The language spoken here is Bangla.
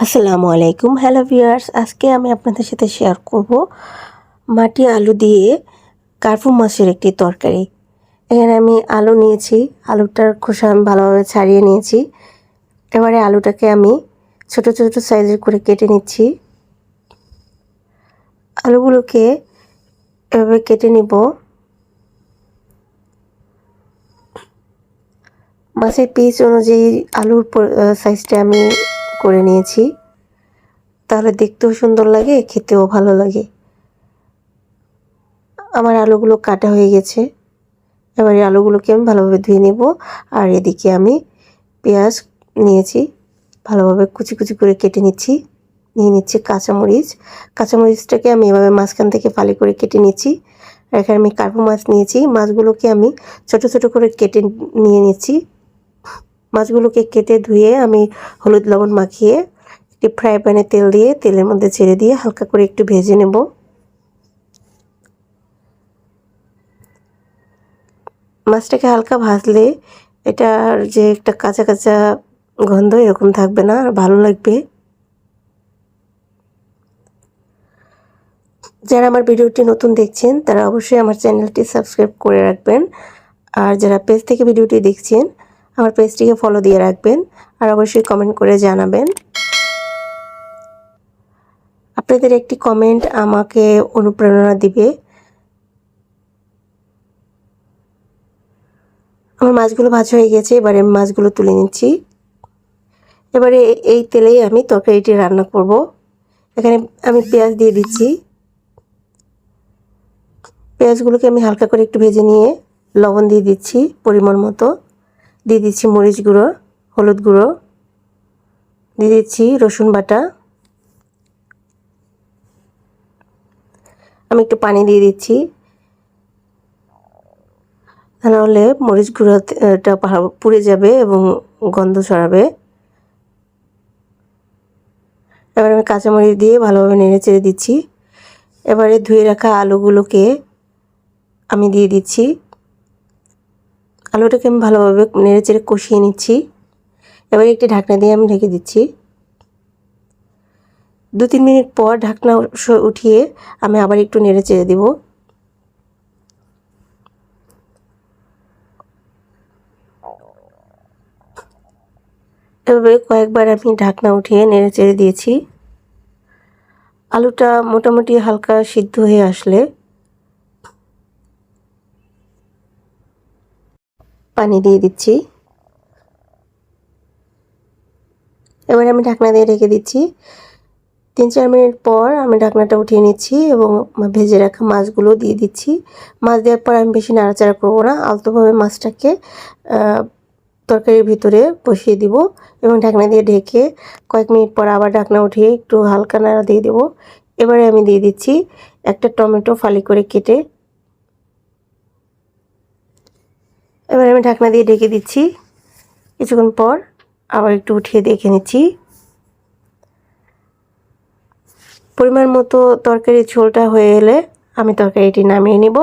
আসসালামু আলাইকুম। হ্যালো ভিউয়ার্স আজকে আমি আপনাদের সাথে শেয়ার করব মাটি আলু দিয়ে কার্পু মাছের একটি তরকারি। এখানে আমি আলু নিয়েছি, আলুটার খোসা আমি ভালোভাবে ছাড়িয়ে নিয়েছি। এবারে আলুটাকে আমি ছোট ছোট সাইজের করে কেটে নিচ্ছি। আলুগুলোকে এভাবে কেটে নিব। মাছের পিস অনুযায়ী আলুর সাইজটা আমি করে নিয়েছি। তাহলে দেখতেও সুন্দর লাগে, খেতেও ভালো লাগে। আমার আলুগুলো কাটা হয়ে গেছে। এবার এই আলুগুলোকে আমি ভালোভাবে ধুয়ে নেব। আর এদিকে আমি পেঁয়াজ নিয়েছি। ভালোভাবে কুচি কুচি করে কেটে নিচ্ছি। নিয়ে নিচ্ছি কাঁচামরিচ। কাঁচামরিচটাকে আমি এভাবে মাঝখান থেকে ফালি করে কেটে নিচ্ছি। এখানে আমি কার্পু মাছ নিয়েছি। মাছগুলোকে আমি ছোট ছোট করে কেটে নিয়ে নিচ্ছি। মাছগুলোকে কেটে ধুয়ে আমি হলুদ লবণ মাখিয়ে একটি ফ্রাই প্যানে তেল দিয়ে, তেলের মধ্যে ছেড়ে দিয়ে হালকা করে একটু ভেজে নেব। মাছটাকে হালকা ভাজলে এটার যে একটা কাঁচা কাঁচা গন্ধ এরকম থাকবে না, আর ভালো লাগবে। যারা আমার ভিডিওটি নতুন দেখছেন, তারা অবশ্যই আমার চ্যানেলটি সাবস্ক্রাইব করে রাখবেন। আর যারা পেজ থেকে ভিডিওটি দেখছেন আমার পেজটিকে ফলো দিয়ে রাখবেন আর অবশ্যই কমেন্ট করে জানাবেন। আপনাদের একটি কমেন্ট আমাকে অনুপ্রেরণা দিবে। আমার মাছগুলো ভাজা হয়ে গেছে, এবারে মাছগুলো তুলে নিচ্ছি। এবারে এই তেলেই আমি তরকারিটি রান্না করব। এখানে আমি পেঁয়াজ দিয়ে দিচ্ছি। পেঁয়াজগুলোকে আমি হালকা করে একটু ভেজে নিয়ে লবণ দিয়ে দিচ্ছি পরিমাণ মতো। দিয়ে দিচ্ছি মরিচ গুঁড়ো, হলুদ গুঁড়ো, দিয়ে দিচ্ছি রসুন বাটা। আমি একটু পানি দিয়ে দিচ্ছি। নাহলে মরিচ গুঁড়োটা পুড়ে যাবে এবং গন্ধ ছড়াবে। এবার আমি কাঁচামরিচ দিয়ে ভালোভাবে নেড়ে চেড়ে দিচ্ছি। এবারে ধুয়ে রাখা আলুগুলোকে আমি দিয়ে দিচ্ছি। আলুটাকে আমি ভালোভাবে নেড়ে চেড়ে কষিয়ে নিচ্ছি। এবার একটি ঢাকনা দিয়ে আমি ঢেকে দিচ্ছি। দু তিন মিনিট পর ঢাকনা উঠিয়ে আমি আবার একটু নেড়ে চেড়ে দিব। এভাবে কয়েকবার আমি ঢাকনা উঠিয়ে নেড়ে চেড়ে দিয়েছি। আলুটা মোটামুটি হালকা সিদ্ধ হয়ে আসলে পানি দিয়ে দিচ্ছি। এবার আমি ঢাকনা দিয়ে রেখে দিচ্ছি। তিন চার মিনিট পর আমি ঢাকনাটা উঠিয়ে নিচ্ছি এবং ভেজে রাখা মাছগুলো দিয়ে দিচ্ছি। মাছ দেওয়ার পর আমি বেশি নাড়াচাড়া করব না, আলতোভাবে মাছটাকে তরকারির ভিতরে বসিয়ে দিব এবং ঢাকনা দিয়ে ঢেকে কয়েক মিনিট পর আবার ঢাকনা উঠিয়ে একটু হালকা নাড়া দিয়ে দেবো। এবারে আমি দিয়ে দিচ্ছি একটা টমেটো ফালি করে কেটে এবার আমি ঢাকনা দিয়ে ঢেকে দিচ্ছি। কিছুক্ষণ পর আবার একটু উঠিয়ে দেখে নিচ্ছি। পরিমাণ মতো তরকারি ঝোলটা হয়ে এলে আমি তরকারিটি নামিয়ে নিব।